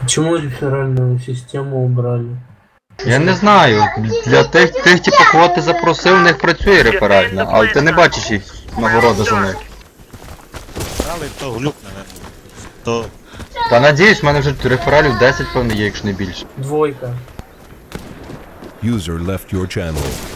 Почему реферальную систему убрали? Я не знаю. Для тих, тих типу, кого ти запросив, в них працює реферальна, але ти не бачиш їх нагороди за них. Але то глюк, наверное. То Та надіюсь, в мене вже рефералів 10, певно, є, якщо не більше. Двойка. User left your channel.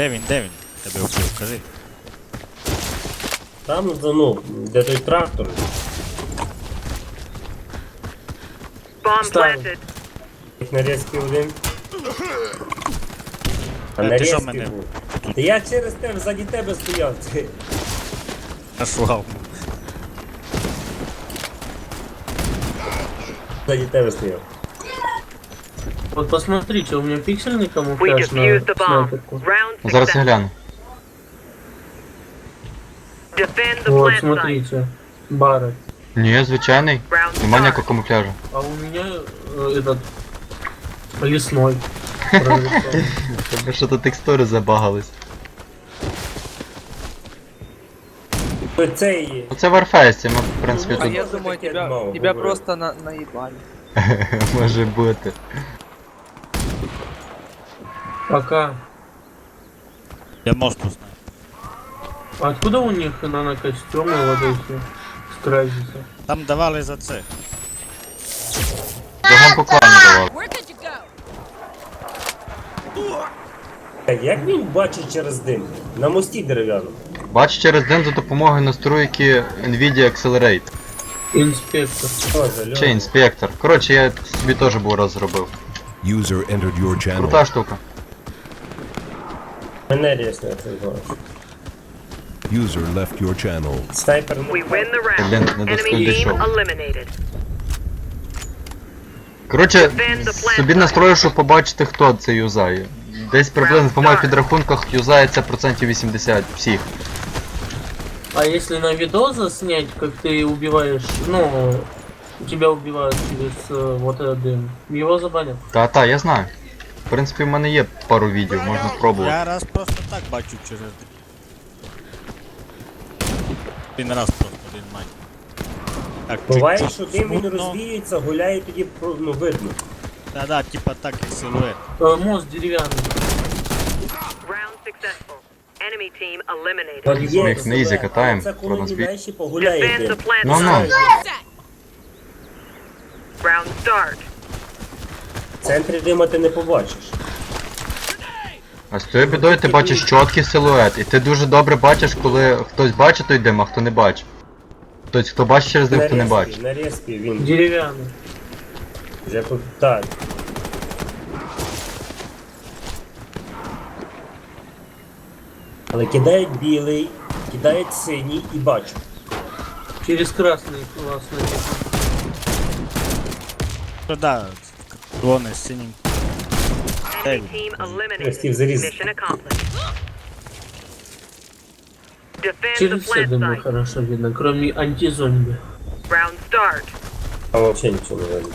де він, де він? Тебе вбив, кажи. Там, ну, де той трактор. Bomb Ставлю. planted. Їх нарізки один. А Е, ти що нарізки мене? був. Та я через тебе, ззаді тебе стояв. Ти. Нашлав. Ззаді тебе стояв. Вот посмотрите, у меня пиксельный We камуфляж на defused the bomb. снайперку. Round Зараз я success. гляну. Defend the Вот, plant site. смотрите. Барретт. Ні, звичайний. Round Нема start. ніякого камуфляжу. А у меня э, этот лесной. прорисован. Тебе що то текстури забагались. То Цей. Оце в Warface, ми, в принципі, Ну, А тут я Тоже думаю, таке тебя, мало тебя говорю. просто на, наебали. може бути. Пока. Я можу знаю. А Откуда у них нанокостюмы вот эти? Стразисы. Там давали за це. Загон по клану давав. Where could you go? А Як він бачить через дим? На мості дерев'яному. Бачу через день за допомогою настройки Nvidia Accelerate. Инспектор. Тоже, Чи інспектор. Коротше, я собі теж був раз зробив. User entered your channel. Крута штука. Мене рісно цей голос. User left your channel. Снайпер We не win the round. Блін, не Enemy достиг team дійшов. eliminated. Коротше, собі настрою, щоб побачити, хто це юзає. Десь приблизно по моїх підрахунках юзається процентів 80 всіх. А если на видос заснять, как ты убиваешь, ну, тебя убивают через э, вот этот дым, его забанят? Та-та, я знаю. В принципі, в мене є пару відео, можна спробувати. Я раз просто так бачу через. Один раз просто один мать. Так, Буває, чуть-чуть що дим він смутно. розвіюється, гуляє і тоді про- ну, видно. Да-да, типа так як силует. Э, мост деревянный. Round successful. Enemy team eliminated. Ми їх на ізі катаємо, Це коли він далі погуляє Defend дим. the plant. Round start. В центрі дима ти не побачиш. А з тою бідою ти бачиш чіткий силует, і ти дуже добре бачиш, коли хтось бачить той дим, а хто не бачить. Тобто, хто бачить через дим, хто не бачить. На різки він Деревянный. вже по- так. Але кидають білий, кидають синій і бачу. Через красный классный. То да, клони з синім. Enemy team eliminated. Хотів зарізати. Mission accomplished. Defend the Через все plant дымы site. хорошо видно, кроме антизомби. Round start. А взагалі нічого не видно.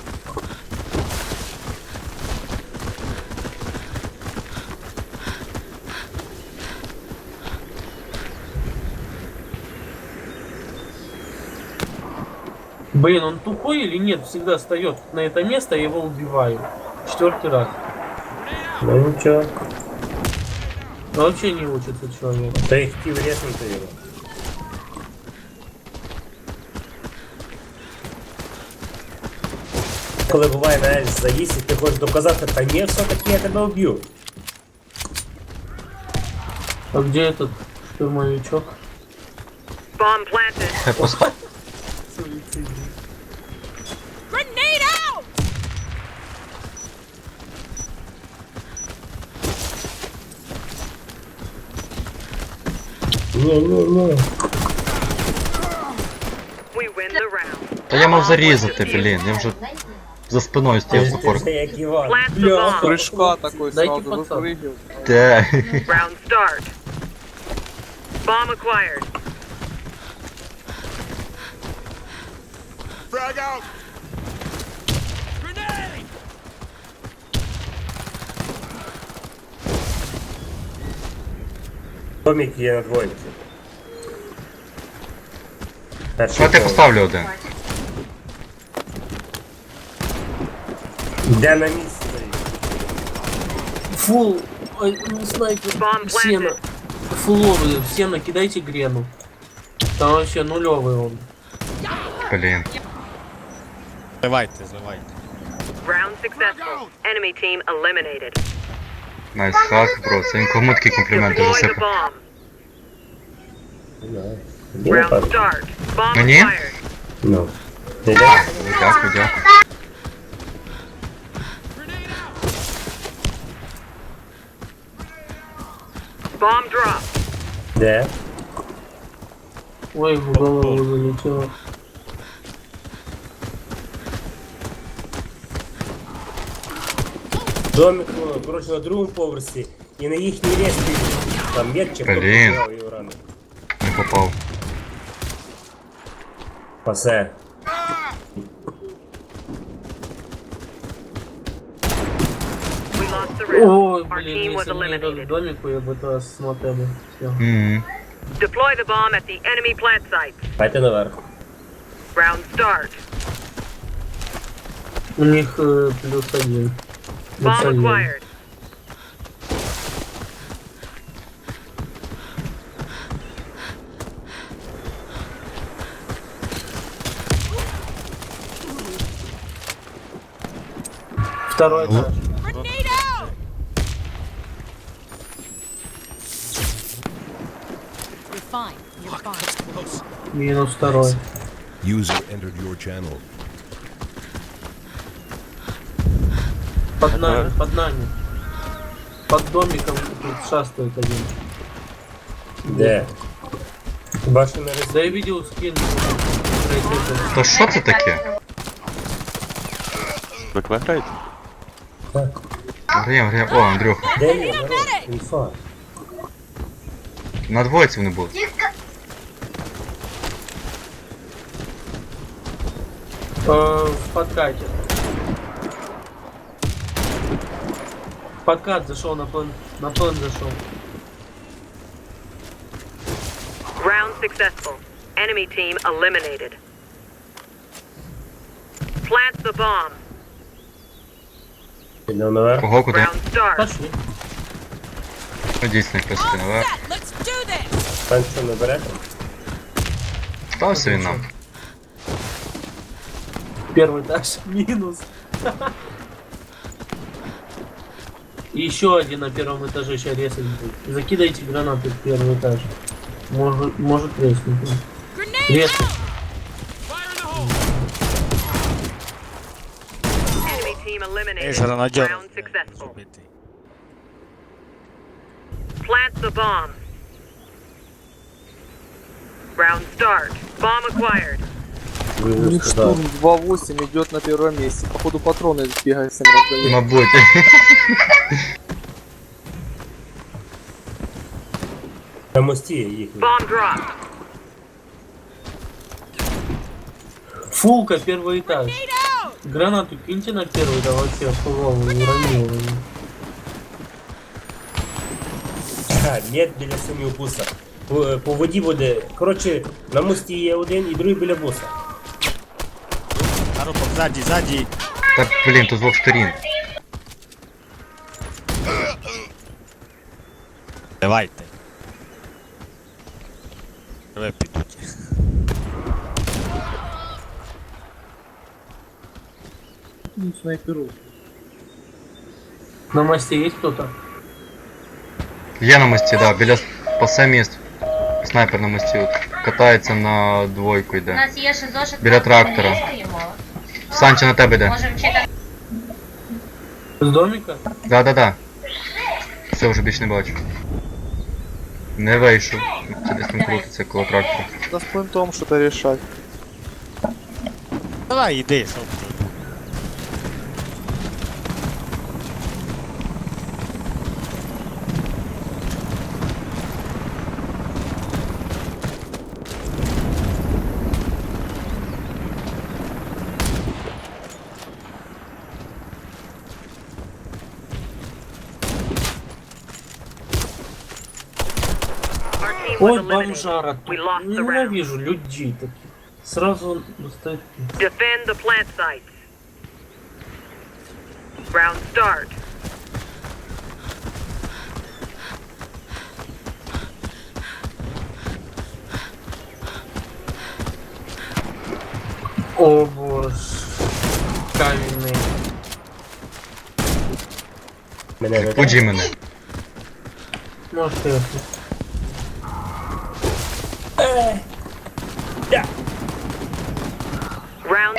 Блин, он тупой или нет? Всегда встает на это место, я его убиваю. Четвертый раз. Ну нічого. Вообще не учится человек. Та й хотів ріснути його. Коли буває навіть заїзд, і ти хочеш доказати, та ні, все-таки я тебе вб'ю. А где этот штурмовичок? Bomb planted. Ні, ні, ні. We win the round. Та я мав зарізати, блін, я вже за спиною стояв Ти запор. вже як Іван. Plant the Бля. bomb. Прыжка такой Дайте сразу пацан. выпрыгивал. Де? Round start. Bomb acquired. Frag out! Домик є на двойці. Перший Що ти поверх. поставлю один? Де на місці стоїть? Фул, ой, ну, снайпер, Bomb сено. planted. Фуловый, сено, кидайте грену. Там вообще нулевый он. Блін. Зливайте, зливайте. Round successful. Enemy team eliminated. Najsak, prosim. você. taki komplement do Josepa? No, nie padł. No nie? Não. Ah, legal, legal. Bomb drop. Gdzie? Oj, w ogóle nie działa. Домик, ну, коротше, на другому поверсі. І на їхній респі. Там метчик, Блін. хто його рано. Не попав. Пасе. We lost the round. Ой, Our блин, team was если бы не этот eliminated. домик, я бы это смотрел. Все. Мгм. Deploy the bomb at the enemy plant site. Пайте наверх. Round start. У них э, плюс один. Плюс Bomb один. acquired. Второй этаж. Grenade out! You're fine. You're fine. Минус второй. User entered your channel. Под нами, под нами. Под домиком тут шастает один. Де? Хіба що на респі? Да я видел скин. Третий То що це таке? Ви граєте? Граєм, граєм. О, Андрюха. Де є? Народ? Інфа. На двоїці вони були. Э, в подкате. подкат зашел на план. На план зашел. Round successful. Enemy team eliminated. Plant the bomb. Підемо наверх. Кого куди? Round start. Пошли. Ну дійсно їх писати All наверх. set. Let's do this. Пан що не берете? Стався він нам. Первый этаж. Минус. И еще один на первом этаже сейчас резать будет. Закидайте гранаты в первый этаж. Может, может резнуть. Гранадьор. Round successful. Зубитий. Plant the bomb. Round start. Bomb acquired. У них штурм 2.8 идет на первом месте. Походу патроны бегает всем раздает. Мабуть. На мості їхній. Bomb dropped. Фулка, первый этаж. Grenade out! Гранату киньте на первый, да вообще голову уронил. его. Ха, нет біля самого буса. По, по воді буде. Коротше, на мості є один і другий біля буса. Парубок, ззаді, ззаді. Та блін, тут з двох сторін. Давайте. Ви підуть. Ну, снайперу. На мосте есть кто-то? Є на мості, да, біля пасе міст. Снайпер на мості от. Катається на двойку У йде. нас є ще зошит. Біля там, де ми трактора. не стоїмо. Санчо на тебе йде. Можемо чекати. С домика? Да, да, да. Все, вже більш не бачу. Не вийшов. Це десь там крутиться коло трактора. Да с плентом что-то решать. Давай, іди, що Ой, бомжара. Ненавижу людей таких. Сразу достает. Defend the plant sites. Round start. О боже. Каменный. Мене мене. Может это.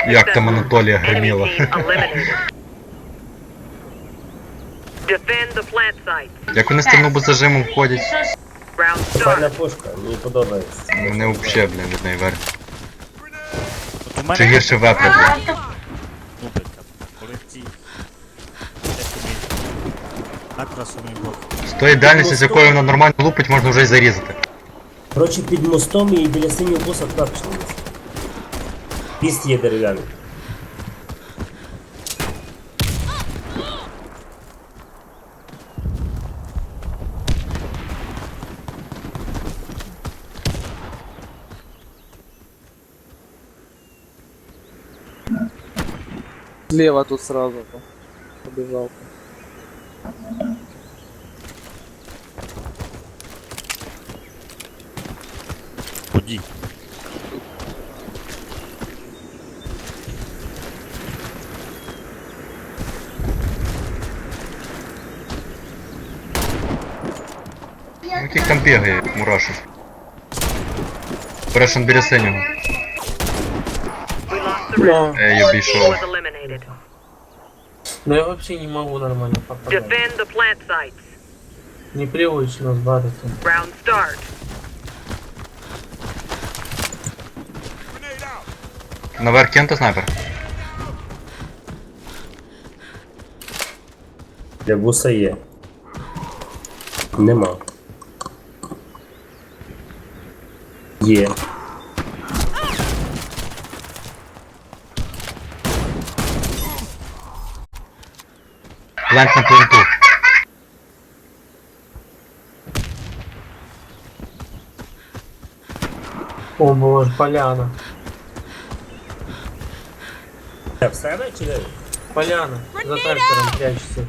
Як там Анатолія гриміло. Як вони з тим нубозажимом ходять? Пальна пушка, мені подобається. Мене взагалі, блін, від неї вер. Чи гірше вепри, блін. дупелька. Коли в цій. Це тобі. З тої дальності, з якою вона нормально лупить, можна вже й зарізати. Коротше, під мостом і біля синього буса кнопочний. Піст є дерев'яний. Слева тут сразу. Побежал. Тоді. Ну, який там бігає, мурашик. Перешен біля синього. We lost the round. Но, Е, я Team обійшов. was eliminated. но я вообще не могу нормально попадать. Defend the plant sites. Непривычно с баритом. Round start. Наверх кента снайпер. Для буса є. Нема. Є. Плент на пленту. О боже, поляна. В? Поляна. За трактором прячется.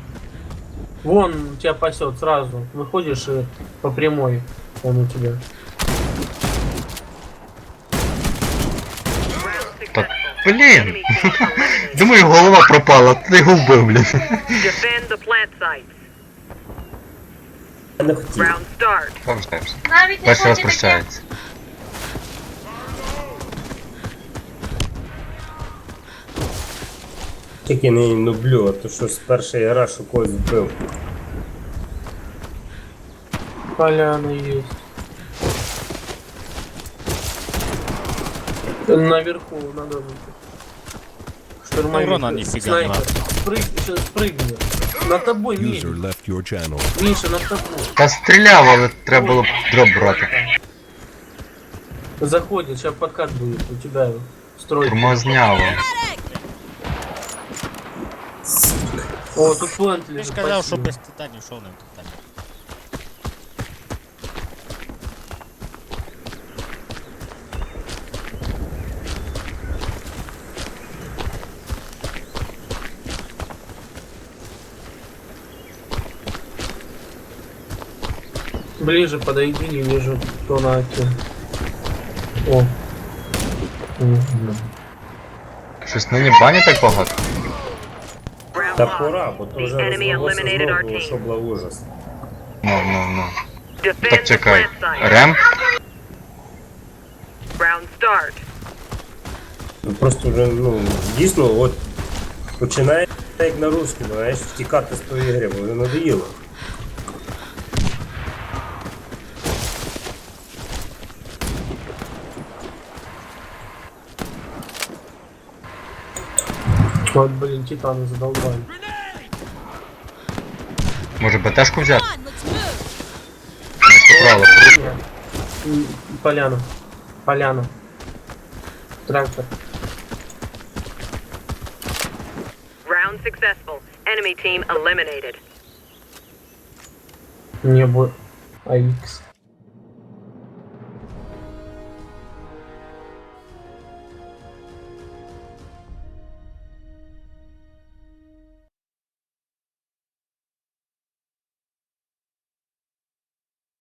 Вон тебя пасет сразу. Выходишь и по прямой. Он у тебя. Round Та, successful. блін! Enemy team eliminated. Думаю, голова пропала, ти його вбив, блін. Defend the plant прощається. Тільки не люблю, а то що з першої гра що когось вбив. Поляна есть. Наверху надо быть. Штурмовик. урона нифига не Снайпер. надо. Спрыг, сейчас спрыгни. На тобой, User Миша. left your channel. Миша, на тобой. Та стріляв, але треба було б дроп брати. Заходит, сейчас подкат будет у тебя. Строй. Тормозняло. О, тут плент Ти лежит. ж казав, що спасибо. без титанів, що не титанів. Ближе подойди, не вижу, кто на оке. О. Мгм. Щось нині бані так багато. Та пора, бо то вже розвелося знову, що. Ну, ну, ну. Так чекай. Рем? Round start. Ну, Просто вже, ну, дійсно, от починає як на русскому, знаєш, втікати з тої гри, бо вже надоїло. Вот, блин, титаны задолбали. Може БТшку. Не правило. М, Поляна. Поляна. Трактор. Round successful. Enemy team eliminated. Небо. АХ.